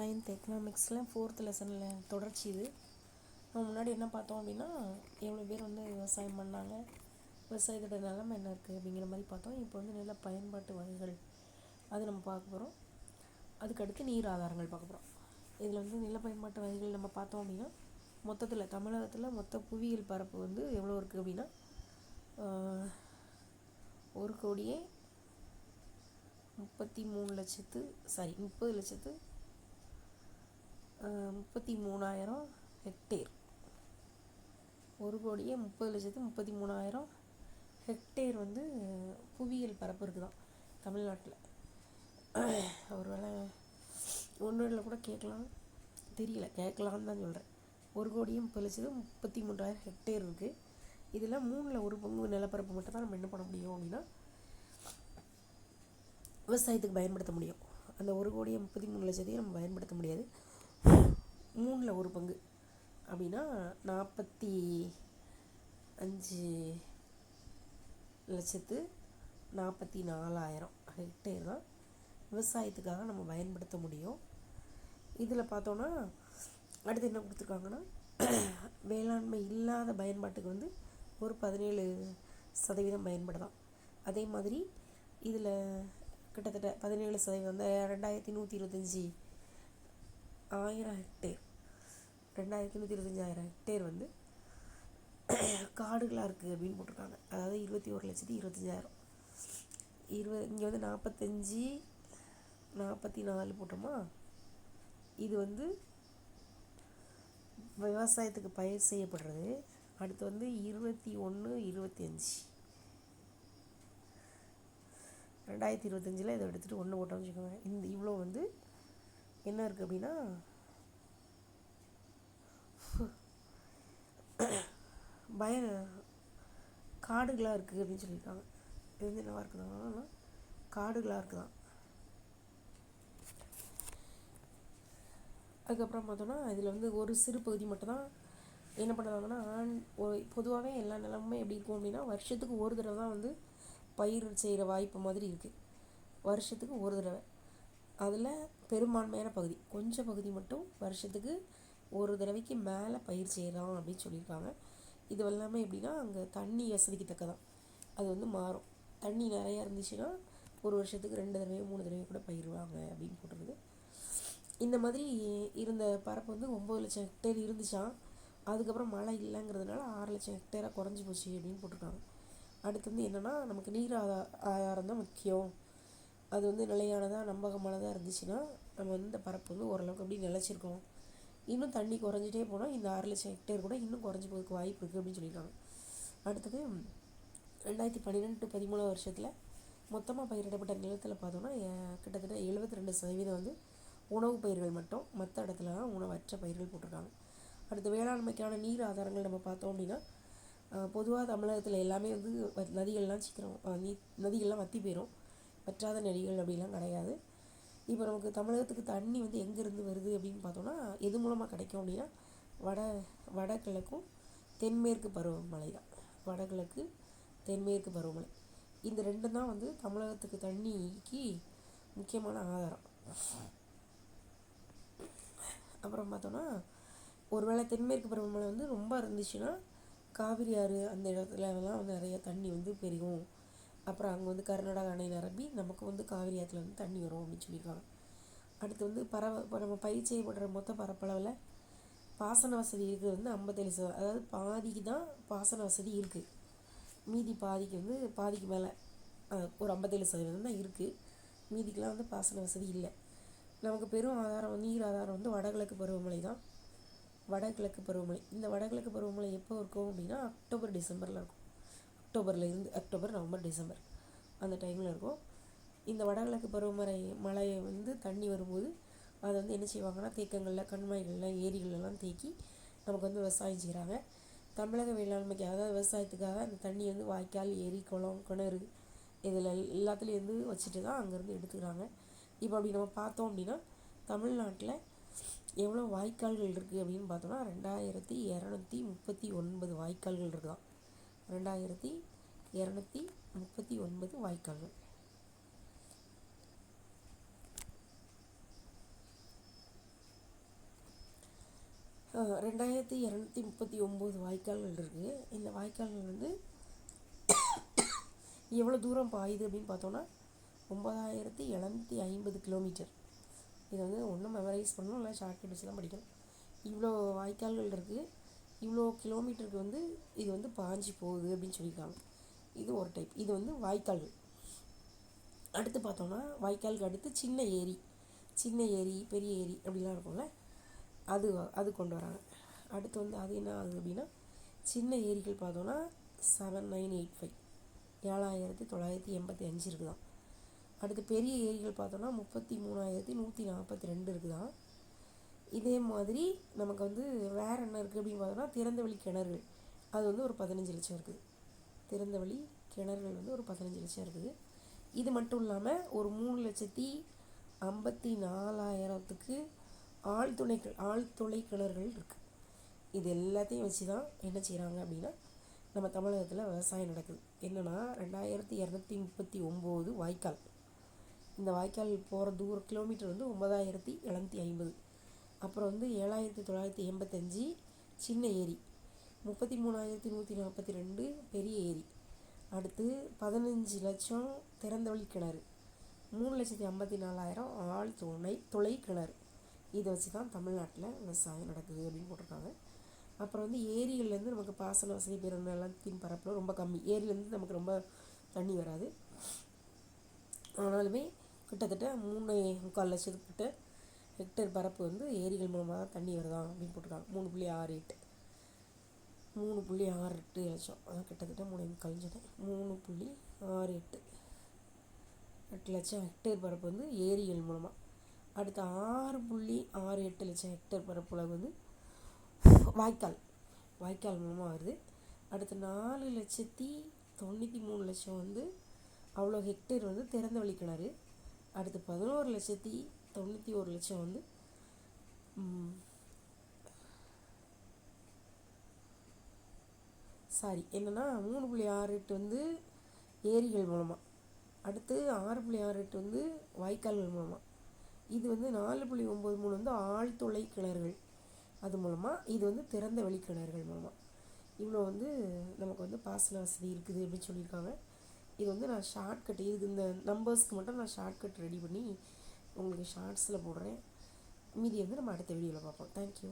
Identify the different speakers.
Speaker 1: Ninth எக்கனாமிக்ஸில் fourth லெசனில் தொடர்ச்சி இது. நம்ம முன்னாடி என்ன பார்த்தோம் அப்படின்னா எவ்வளோ பேர் வந்து விவசாயம் பண்ணாங்க விவசாயத்தோட நிலமை என்ன இருக்குது அப்படிங்கிற மாதிரி பார்த்தோம். இப்போ வந்து நல்ல பயன்பாட்டு வகைகள் அது நம்ம பார்க்க போகிறோம் அதுக்கடுத்து நீர் ஆதாரங்கள் பார்க்க போகிறோம் இதில் வந்து நில பயன்பாட்டு வகைகள் நம்ம பார்த்தோம் அப்படின்னா மொத்தத்தில் தமிழகத்தில் மொத்த புவியியல் பரப்பு வந்து எவ்வளோ இருக்குது அப்படின்னா ஒரு கோடியே முப்பத்தி மூணு லட்சத்து சாரி முப்பது லட்சத்து முப்பத்தி மூணாயிரம் ஹெக்டேர். ஒரு கோடியே முப்பது லட்சத்து முப்பத்தி மூணாயிரம் ஹெக்டேர் வந்து புவியியல் பரப்பு இருக்குதாம் தமிழ்நாட்டில். ஒருவேளை ஒன்றில் கூட கேட்கலாம். தெரியல கேட்கலான்னு தான் சொல்கிறேன் ஒரு கோடியே முப்பது லட்சத்து முப்பத்தி மூன்றாயிரம் ஹெக்டேர் இருக்குது இதில் மூணில் ஒரு பங்கு நிலப்பரப்பு மட்டும் தான் நம்ம என்ன பண்ண முடியும் அப்படின்னா விவசாயத்துக்கு பயன்படுத்த முடியும். அந்த ஒரு கோடியே முப்பத்தி மூணு லட்சத்தையும் நம்ம பயன்படுத்த முடியாது. மூணில் ஒரு பங்கு. அப்படின்னா நாற்பத்தி அஞ்சு லட்சத்து நாற்பத்தி நாலாயிரம். ஹெக்டேர் தான். விவசாயத்துக்காக நம்ம பயன்படுத்த முடியும். இதில் பார்த்தோன்னா அடுத்து என்ன கொடுத்துருக்காங்கன்னா வேளாண்மை இல்லாத பயன்பாட்டுக்கு வந்து ஒரு பதினேழு சதவீதம் பயன்படலாம். அதே மாதிரி இதில் கிட்டத்தட்ட பதினேழு சதவீதம் அந்த ரெண்டாயிரத்தி நூற்றி இருபத்தஞ்சி ஆயிரம் ஹெக்டேர் ரெண்டாயிரத்தி நூற்றி இருபத்தஞ்சாயிரம் ஹெக்டேர் வந்து காடுகளாக இருக்குது அப்படின்னு போட்டிருக்காங்க. அதாவது இருபத்தி ஒரு லட்சத்தி இருபத்தஞ்சாயிரம். இருபது இங்கே வந்து நாற்பத்தஞ்சி நாற்பத்தி நாலு போட்டோமா? இது வந்து விவசாயத்துக்கு பயிர் செய்யப்படுறது. அடுத்து வந்து இருபத்தி ஒன்று இருபத்தி அஞ்சு. ரெண்டாயிரத்தி இருபத்தஞ்சில் இதை எடுத்துகிட்டு ஒன்று போட்டோம்னு வச்சுக்கோங்க. இந்த இவ்வளோ வந்து என்ன இருக்குது அப்படின்னா பய காடுகளாக இருக்குது அப்படின்னு சொல்லியிருக்காங்க. இது வந்து என்னவாக இருக்குதுன்னா காடுகளாக இருக்குதாம் அதுக்கப்புறம் பார்த்தோன்னா இதில் வந்து ஒரு சிறு பகுதி மட்டும்தான் என்ன பண்ணுறாங்கன்னா பொதுவாகவே எல்லா நிலமுமே எப்படி இருக்கும் அப்படின்னா வருஷத்துக்கு ஒரு தடவை தான் வந்து பயிர் செய்கிற வாய்ப்பு மாதிரி இருக்குது வருஷத்துக்கு ஒரு தடவை. அதில் பெரும்பான்மையான பகுதி கொஞ்சம் பகுதி மட்டும் வருஷத்துக்கு ஒரு தடவைக்கு மேலே பயிர் செய்கிறோம் அப்படின்னு சொல்லியிருக்காங்க. இது எல்லாமே எப்படின்னா அங்கே தண்ணி வசதிக்கு தக்கதான் அது வந்து மாறும். தண்ணி நிறையா இருந்துச்சுன்னா ஒரு வருஷத்துக்கு ரெண்டு தடவையோ மூணு தடவையோ கூட பயிர்வாங்க அப்படின்னு போட்டிருக்கு இந்த மாதிரி இருந்த பரப்பு வந்து ஒம்பது லட்சம் ஹெக்டேர் இருந்துச்சான் அதுக்கப்புறம் மழை இல்லைங்கிறதுனால ஆறு லட்சம் ஹெக்டேராக குறைஞ்சி போச்சு அப்படின்னு போட்டிருக்காங்க. அடுத்து வந்து என்னென்னா நமக்கு நீர் ஆதா ஆதாரம் தான் முக்கியம். அது வந்து நிலையானதாக நம்பகமானதாக இருந்துச்சுன்னா நம்ம வந்து இந்த பரப்பு வந்து ஓரளவுக்கு அப்படி நிலச்சிருக்கோம் இன்னும் தண்ணி குறைஞ்சிட்டே போனால் இந்த ஆறு லட்சம் ஹெக்டேர் கூட இன்னும் குறைஞ்சி போகிறதுக்கு வாய்ப்பு இருக்குது அப்படின்னு சொல்லியிருக்காங்க. அடுத்தது ரெண்டாயிரத்தி பன்னிரெண்டு டு பதிமூணாவது வருஷத்தில் மொத்தமாக பயிரிடப்பட்ட நிலத்தில் பார்த்தோன்னா கிட்டத்தட்ட எழுபத்தி ரெண்டு சதவீதம் வந்து உணவு பயிர்கள் மட்டும் மற்ற இடத்துலலாம் உணவற்ற பயிர்கள் போட்டிருக்காங்க. அடுத்து வேளாண்மைக்கான நீர் ஆதாரங்கள் நம்ம பார்த்தோம் அப்படின்னா பொதுவாக தமிழகத்தில் எல்லாமே வந்து வ- நதிகள்லாம் சீக்கிரம் நீ நதிகள்லாம் வற்றி போயிடும் வற்றாத நதிகள் அப்படிலாம் கிடையாது. இப்போ நமக்கு தமிழகத்துக்கு தண்ணி வந்து எங்கேருந்து வருது அப்படின்னு பார்த்தோன்னா எது மூலமாக கிடைக்கும் அப்படின்னா வட வடகிழக்கும் தென்மேற்கு பருவமழை தான். வடகிழக்கு தென்மேற்கு பருவமழை. இந்த ரெண்டும் தான் வந்து தமிழகத்துக்கு தண்ணிக்கு முக்கியமான ஆதாரம். அப்புறம் பார்த்தோன்னா ஒருவேளை தென்மேற்கு பருவமழை வந்து ரொம்ப இருந்துச்சுன்னா காவிரி ஆறு அந்த இடத்துலலாம் வந்து நிறைய தண்ணி வந்து பெருகும். அப்புறம் அங்கே வந்து கர்நாடகா அணை நிரம்பி நமக்கு வந்து காவிரி ஆற்றுல வந்து தண்ணி வரும் அப்படின்னு சொல்லியிருக்காங்க. அடுத்து வந்து பரவ இப்போ நம்ம பயிர் செய்யப்படுற மொத்த பரப்பளவில் பாசன வசதி இருக்கிறது வந்து ஐம்பத்தேழு சதவீதம். அதாவது பாதிக்கு தான் பாசன வசதி இருக்குது மீதி பாதிக்கு வந்து பாதிக்கு மேலே ஒரு ஐம்பத்தேழு சதவீதம் தான் இருக்குது மீதிக்கெலாம் வந்து பாசன வசதி இல்லை. நமக்கு பெரும் ஆதாரம் நீர் ஆதாரம் வந்து வடகிழக்கு பருவமழை தான். வடகிழக்கு பருவமழை. இந்த வடகிழக்கு பருவமழை எப்போ இருக்கும் அப்படின்னா அக்டோபர் டிசம்பரில் இருக்கும். அக்டோபரில் இருந்து அக்டோபர் நவம்பர் டிசம்பர் அந்த டைமில் இருக்கும். இந்த வடகிழக்கு பருவமழை மழையை வந்து தண்ணி வரும்போது அதை வந்து என்ன செய்வாங்கன்னா தேக்கங்களில் கண்மாய்களில் ஏரிகளெல்லாம் தேக்கி நமக்கு வந்து விவசாயம் செய்கிறாங்க தமிழக வேளாண்மைக்கு அதாவது விவசாயத்துக்காக அந்த தண்ணி வந்து வாய்க்கால் ஏரி குளம் கிணறு இதில் எல்லாத்துலேயும் வந்து வச்சுட்டு தான் அங்கேருந்து எடுத்துக்கிறாங்க. இப்போ அப்படி நம்ம பார்த்தோம் அப்படின்னா தமிழ்நாட்டில் எவ்வளோ வாய்க்கால்கள் இருக்குது அப்படின்னு பார்த்தோம்னா ரெண்டாயிரத்தி இரநூத்தி முப்பத்தி ஒன்பது வாய்க்கால்கள் இருக்குதாம். ரெண்டாயிரத்தி இரநூத்தி முப்பத்தி ஒன்பது வாய்க்கால்கள். ரெண்டாயிரத்தி இரநூத்தி முப்பத்தி ஒம்பது வாய்க்கால்கள் இருக்குது இந்த வாய்க்கால்கள் வந்து எவ்வளோ தூரம் பாயுது அப்படின்னு பார்த்தோன்னா ஒம்பதாயிரத்தி எழுநூத்தி ஐம்பது கிலோமீட்டர். இது வந்து ஒன்றும் மெமரைஸ் பண்ணணும் இல்லை ஷார்ட்கட் வச்சு தான் படிக்கணும். இவ்வளோ வாய்க்கால்கள் இருக்குது இவ்வளோ கிலோமீட்டருக்கு வந்து இது வந்து பாஞ்சு போகுது அப்படின்னு சொல்லியிருக்காங்க. இது ஒரு டைப் இது வந்து வாய்க்கால்கள் அடுத்து பார்த்தோம்னா வாய்க்காலுக்கு அடுத்து சின்ன ஏரி. சின்ன ஏரி பெரிய ஏரி அப்படிலாம் இருக்கும்ல. அது அது கொண்டு வராங்க. அடுத்து வந்து அது என்ன ஆகுது அப்படின்னா சின்ன ஏரிகள் பார்த்தோன்னா செவன் நைன் எயிட் ஃபைவ் ஏழாயிரத்தி தொள்ளாயிரத்தி எண்பத்தி அஞ்சு இருக்குதான் அடுத்து பெரிய ஏரிகள் பார்த்தோன்னா முப்பத்தி மூணாயிரத்தி நூற்றி நாற்பத்தி ரெண்டு இருக்குதான் இதே மாதிரி நமக்கு வந்து வேறு என்ன இருக்குது அப்படின்னு பார்த்தோன்னா திறந்தவெளி கிணறுகள். அது வந்து ஒரு பதினஞ்சு லட்சம் இருக்குது திறந்தவெளி கிணறுகள் வந்து ஒரு பதினஞ்சு லட்சம் இருக்குது. இது மட்டும் இல்லாமல் ஒரு மூணு லட்சத்தி ஐம்பத்தி நாலாயிரத்துக்கு ஆழ்துளை கி- ஆழ்துளை கிணறுகள் இருக்குது இது எல்லாத்தையும் வச்சு தான் என்ன செய்கிறாங்க அப்படின்னா நம்ம தமிழகத்தில் விவசாயம் நடக்குது. என்னென்னா ரெண்டாயிரத்தி இரநூத்தி முப்பத்தி ஒம்பது வாய்க்கால். இந்த வாய்க்கால் போகிற தூர கிலோமீட்டர் வந்து ஒன்பதாயிரத்தி எழுநூத்தி ஐம்பது. அப்புறம் வந்து ஏழாயிரத்தி தொள்ளாயிரத்தி எண்பத்தஞ்சு சின்ன ஏரி. முப்பத்தி மூணாயிரத்தி நூற்றி நாற்பத்தி ரெண்டு பெரிய ஏரி. அடுத்து பதினஞ்சு லட்சம் திறந்தவெளி கிணறு. மூணு லட்சத்தி ஐம்பத்தி நாலாயிரம் ஆள் துணை துளை கிணறு. இதை வச்சு தான் தமிழ்நாட்டில் விவசாயம் நடக்குது அப்படின்னு போட்டிருக்காங்க. அப்புறம் வந்து ஏரிகள்லேருந்து நமக்கு பாசன வசதி பெறணும் நிலத்தின் பரப்பில் ரொம்ப கம்மி. ஏரியிலேருந்து நமக்கு ரொம்ப தண்ணி வராது. ஆனாலுமே கிட்டத்தட்ட மூணு முக்கால் லட்சத்துக்கிட்ட ஹெக்டேர் பரப்பு வந்து ஏரிகள் மூலமாக தான் தண்ணி வருதான் அப்படின்னு போட்டிருக்காங்க. மூணு புள்ளி ஆறு எட்டு. மூணு புள்ளி ஆறு எட்டு லட்சம். அதான் கிட்டத்தட்ட மூணு கழிஞ்சது. மூணு புள்ளி ஆறு எட்டு. எட்டு லட்சம் ஹெக்டேர் பரப்பு வந்து ஏரிகள் மூலமாக அடுத்து ஆறு புள்ளி ஆறு எட்டு லட்சம் ஹெக்டேர் பரப்புல வந்து வாய்க்கால். வாய்க்கால் மூலமாக வருது. அடுத்து நாலு லட்சத்தி தொண்ணூற்றி மூணு லட்சம் வந்து அவ்வளோ ஹெக்டேர் வந்து திறந்த வழி கிணறு. அடுத்து பதினோரு லட்சத்தி தொண்ணூற்றி ஒரு லட்சம் வந்து சாரி என்னென்னா மூணு புள்ளி ஆறு எட்டு வந்து ஏரிகள் மூலமாக அடுத்து ஆறு புள்ளி ஆறு எட்டு வந்து வாய்க்கால்கள் மூலமாக இது வந்து நாலு புள்ளி ஒம்பது மூணு வந்து ஆழ்துளை கிணறுகள். அது மூலமாக இது வந்து திறந்த வெளி கிணறுகள் மூலமாக இவ்வளோ வந்து நமக்கு வந்து பாசன வசதி இருக்குது அப்படின்னு சொல்லியிருக்காங்க. இது வந்து நான் ஷார்ட்கட் இதுக்கு இந்த நம்பர்ஸ்க்கு மட்டும் நான் ஷார்ட்கட் ரெடி பண்ணி உங்களுக்கு ஷார்ட்ஸில் போடுறேன். மீதி வந்து நம்ம அடுத்த வீடியோவில் பார்ப்போம். தேங்க்யூ